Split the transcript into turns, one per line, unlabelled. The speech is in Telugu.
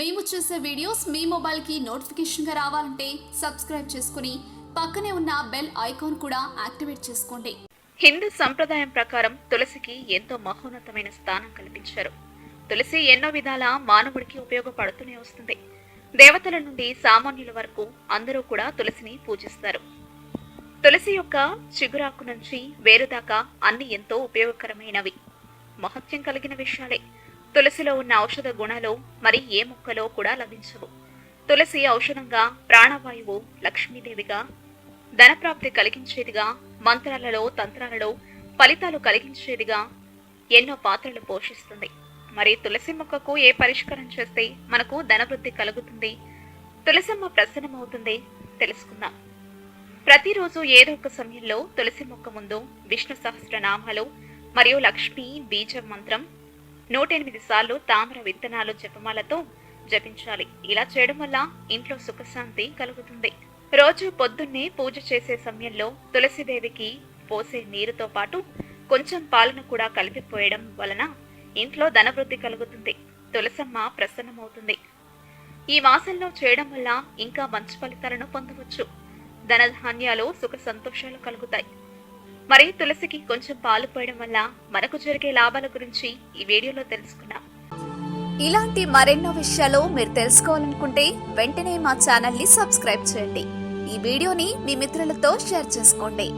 మేము చేసే వీడియోస్ మీ మొబైల్కి నోటిఫికేషన్గా రావాలంటే సబ్స్క్రైబ్ చేసుకుని పక్కనే ఉన్న బెల్ ఐకాన్ కూడా యాక్టివేట్ చేసుకోండి.
హిందూ సంప్రదాయం ప్రకారం తులసికి ఎంతో మహోన్నతమైన స్థానం కల్పించారు. తులసి ఎన్నో విధాల మానవుడికి ఉపయోగపడుతూనే వస్తుంది. దేవతల నుండి సామాన్యుల వరకు అందరూ కూడా తులసిని పూజిస్తారు. తులసి యొక్క చిగురాకు నుంచి వేరుదాకా అన్ని ఎంతో ఉపయోగకరమైనవి. మహత్యం కలిగిన విషయాలే. తులసిలో ఉన్న ఔషధ గుణాలు మరి ఏ మొక్కలో కూడా లభించవు. తులసి ఔషధంగా ప్రాణవాయువు లక్ష్మీదేవిగా ధనప్రాప్తి కలిగించేదిగా మంత్రాలలో తంత్రాలలో ఫలితాలు కలిగించేదిగా ఎన్నో పాత్రలు పోషిస్తుంది. మరి తులసి మొక్కకు ఏ పరిష్కారం చేస్తే మనకు ధనవృద్ధి కలుగుతుంది? తులసమ్మ ప్రసన్నమవుతుంది? తెలుసుకుందాం. ప్రతిరోజు ఏదో ఒక సమయంలో తులసి మొక్క ముందు విష్ణు సహస్ర నామాలు మరియు లక్ష్మీ బీజ మంత్రం నూట ఎనిమిది సార్లు తామర విత్తనాలు జపమాలతో జపించాలి. ఇలా చేయడం వల్ల ఇంట్లో సుఖశాంతి కలుగుతుంది. రోజు పొద్దున్నే పూజ చేసే సమయంలో తులసిదేవికి పోసే నీరుతో పాటు కొంచెం పాలను కూడా కలిపిపోయడం వలన ఇంట్లో ధనవృద్ధి కలుగుతుంది. తులసమ్మ ప్రసన్నమవుతుంది. ఈ మాసంలో చేయడం వల్ల ఇంకా మంచి ఫలితాలను పొందవచ్చు. ధనధాన్యాలు సుఖ సంతోషాలు కలుగుతాయి. మరి తులసికి కొంచెం పాలు పోయడం వల్ల మనకు జరిగే లాభాల గురించి ఈ వీడియోలో తెలుసుకున్నాం
ఇలాంటి మరెన్నో విషయాలు మీరు తెలుసుకోవాలనుకుంటే వెంటనే మా ఛానల్ని సబ్స్క్రైబ్ చేయండి. ఈ వీడియోని మీ మిత్రులతో షేర్ చేసుకోండి.